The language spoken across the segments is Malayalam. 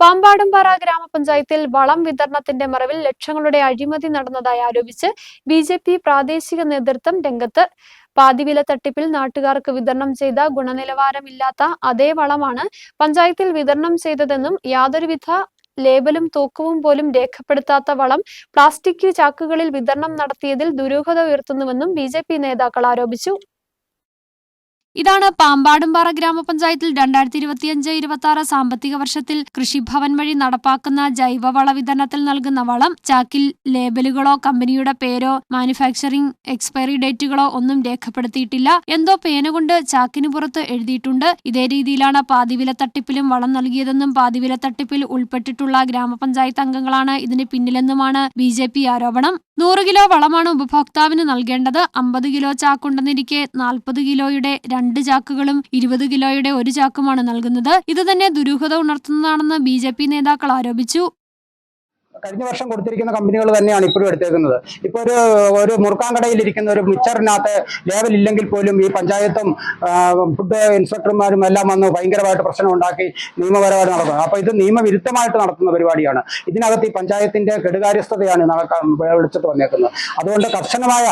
പാമ്പാടുംപാറ ഗ്രാമപഞ്ചായത്തിൽ വളം വിതരണത്തിന്റെ മറവിൽ ലക്ഷങ്ങളുടെ അഴിമതി നടന്നതായി ആരോപിച്ച് ബി ജെ പി പ്രാദേശിക നേതൃത്വം രംഗത്ത് പാതിവില തട്ടിപ്പിൽ നാട്ടുകാർക്ക് വിതരണം ചെയ്ത ഗുണനിലവാരമില്ലാത്ത അതേ വളമാണ് പഞ്ചായത്തിൽ വിതരണം ചെയ്തതെന്നും യാതൊരുവിധ ലേബലും തൂക്കവും പോലും രേഖപ്പെടുത്താത്ത വളം പ്ലാസ്റ്റിക് ചാക്കുകളിൽ വിതരണം നടത്തിയതിൽ ദുരൂഹത ഉയർത്തുന്നുവെന്നും ബി നേതാക്കൾ ആരോപിച്ചു. ഇതാണ് പാമ്പാടുംപാറ ഗ്രാമപഞ്ചായത്തിൽ രണ്ടായിരത്തി ഇരുപത്തിയഞ്ച് ഇരുപത്തി ആറ് സാമ്പത്തിക വർഷത്തിൽ കൃഷിഭവൻ വഴി നടപ്പാക്കുന്ന ജൈവവള വിതരണത്തിൽ നൽകുന്ന വളം ചാക്കിൽ ലേബലുകളോ കമ്പനിയുടെ പേരോ മാനുഫാക്ചറിംഗ് എക്സ്പയറി ഡേറ്റുകളോ ഒന്നും രേഖപ്പെടുത്തിയിട്ടില്ല. എന്തോ പേന കൊണ്ട് ചാക്കിന് പുറത്ത് എഴുതിയിട്ടുണ്ട്. ഇതേ രീതിയിലാണ് പാതിവില തട്ടിപ്പിലും വളം നൽകിയതെന്നും പാതിവില തട്ടിപ്പിൽ ഉൾപ്പെട്ടിട്ടുള്ള ഗ്രാമപഞ്ചായത്ത് അംഗങ്ങളാണ് ഇതിന് പിന്നിലെന്നുമാണ് ബി ആരോപണം. നൂറ് കിലോ വളമാണ് ഉപഭോക്താവിന് നൽകേണ്ടത്. അമ്പത് കിലോ ചാക്കുണ്ടെന്നിരിക്കെ നാൽപ്പത് കിലോയുടെ രണ്ട് ചാക്കുകളും ഇരുപത് കിലോയുടെ ഒരു ചാക്കുമാണ് നൽകുന്നത്. ഇത് തന്നെ ദുരൂഹത ഉണർത്തുന്നതാണെന്ന് ബി നേതാക്കൾ ആരോപിച്ചു. കഴിഞ്ഞ വർഷം കൊടുത്തിരിക്കുന്ന കമ്പനികൾ തന്നെയാണ് ഇപ്പോഴും എടുത്തേക്കുന്നത്. ഇപ്പോൾ ഒരു ഒരു മുറുക്കാൻകടയിൽ ഇരിക്കുന്ന ഒരു മിച്ചറിനകത്ത് ലേവൽ ഇല്ലെങ്കിൽ പോലും ഈ പഞ്ചായത്തും ഫുഡ് ഇൻസ്പെക്ടർമാരും എല്ലാം വന്ന് ഭയങ്കരമായിട്ട് പ്രശ്നം ഉണ്ടാക്കി നിയമപരമായിട്ട് നടക്കുന്നത് അപ്പോൾ ഇത് നിയമവിരുദ്ധമായിട്ട് നടത്തുന്ന പരിപാടിയാണ്. ഇതിനകത്ത് ഈ പഞ്ചായത്തിന്റെ കെടുകാര്യസ്ഥതയാണ് വിളിച്ചിട്ട് വന്നേക്കുന്നത്. അതുകൊണ്ട് കർശനമായ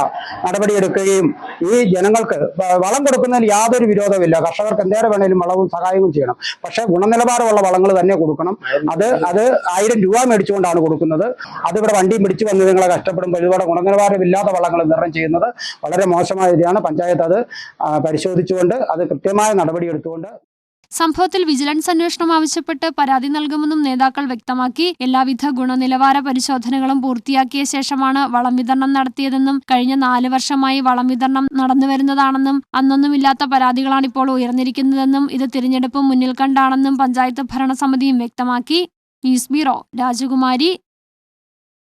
നടപടിയെടുക്കുകയും ഈ ജനങ്ങൾക്ക് വളം കൊടുക്കുന്നതിൽ യാതൊരു വിരോധമില്ല കർഷകർക്ക് എന്തേറെ വേണേലും വളവും സഹായവും ചെയ്യണം. പക്ഷേ ഗുണനിലവാരമുള്ള വളങ്ങൾ തന്നെ കൊടുക്കണം. അത് അത് ആയിരം രൂപ മേടിച്ചുകൊണ്ടാണ് കൊടുക്കുന്നത്. അത് അതിവിടെ വണ്ടിയും പിടിച്ചു വന്ന് നിങ്ങളെ കഷ്ടപ്പെടുമ്പോൾ ഇതുപോലെ ഗുണനിലവാരമില്ലാത്ത വള്ളങ്ങൾ വിതരണം ചെയ്യുന്നത് വളരെ മോശമായ രീതിയാണ്. പഞ്ചായത്ത് അത് പരിശോധിച്ചുകൊണ്ട് അത് കൃത്യമായ നടപടിയെടുത്തുകൊണ്ട് സംഭവത്തിൽ വിജിലൻസ് അന്വേഷണം ആവശ്യപ്പെട്ട് പരാതി നൽകുമെന്നും നേതാക്കൾ വ്യക്തമാക്കി. എല്ലാവിധ ഗുണനിലവാര പരിശോധനകളും പൂർത്തിയാക്കിയ ശേഷമാണ് വളം വിതരണം നടത്തിയതെന്നും കഴിഞ്ഞ നാല് വർഷമായി വളം വിതരണം നടന്നുവരുന്നതാണെന്നും അന്നൊന്നുമില്ലാത്ത പരാതികളാണ് ഇപ്പോൾ ഉയർന്നിരിക്കുന്നതെന്നും ഇത് തിരഞ്ഞെടുപ്പ് മുന്നിൽ കണ്ടാണെന്നും പഞ്ചായത്ത് ഭരണസമിതിയും വ്യക്തമാക്കി. ന്യൂസ് ബ്യൂറോ രാജകുമാരി.